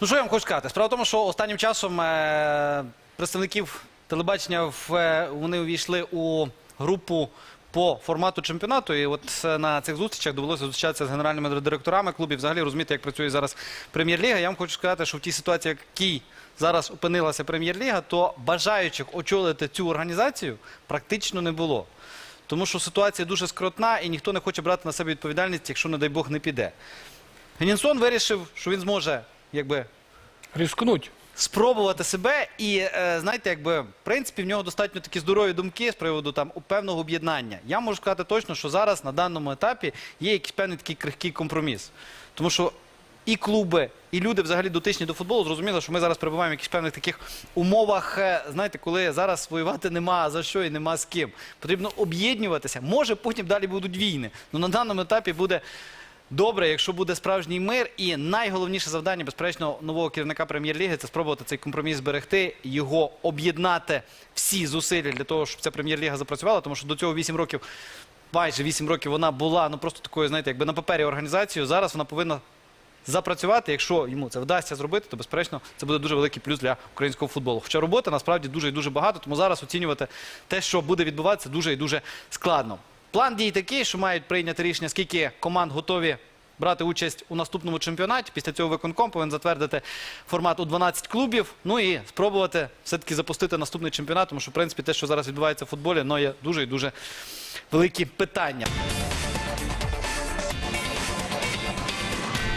Ну, що я вам хочу сказати? Справа в тому, що останнім часом е, представників телебачення в, е, вони увійшли у групу по формату чемпіонату. І от е, на цих зустрічах довелося зустрічатися з генеральними директорами клубів, взагалі розуміти, як працює зараз прем'єр-ліга. Я вам хочу сказати, що в тій ситуації, в якій зараз опинилася прем'єр-ліга, то бажаючих очолити цю організацію практично не було. Тому що ситуація дуже скротна і ніхто не хоче брати на себе відповідальність, якщо, не дай Бог, не піде. Генінсон вирішив, що він зможе якби, Рискнуть. спробувати себе. І е, знаєте, якби в принципі в нього достатньо такі здорові думки з приводу там певного об'єднання. Я можу сказати точно, що зараз на даному етапі є якийсь певний такий крихкий компроміс. Тому що і клуби, і люди взагалі дотичні до футболу зрозуміли, що ми зараз перебуваємо в якихось певних таких умовах. е, Знаєте, коли зараз воювати нема за що і нема з ким. Потрібно об'єднуватися. Може, потім далі будуть війни. Ну на даному етапі буде. Добре, якщо буде справжній мир, і найголовніше завдання, безперечно, нового керівника прем'єр-ліги це спробувати цей компроміс зберегти, його об'єднати всі зусилля для того, щоб ця прем'єр-ліга запрацювала, тому що до цього 8 років, майже 8 років вона була ну просто такою, знаєте, якби на папері організацією. Зараз вона повинна запрацювати. Якщо йому це вдасться зробити, то безперечно це буде дуже великий плюс для українського футболу. Хоча роботи насправді дуже і дуже багато, тому зараз оцінювати те, що буде відбуватися, дуже і дуже складно. План дій такий, що мають прийняти рішення, скільки команд готові брати участь у наступному чемпіонаті. Після цього виконком повинен затвердити формат у 12 клубів. Ну і спробувати все-таки запустити наступний чемпіонат, тому що в принципі те, що зараз відбувається в футболі, ну є дуже і дуже великі питання.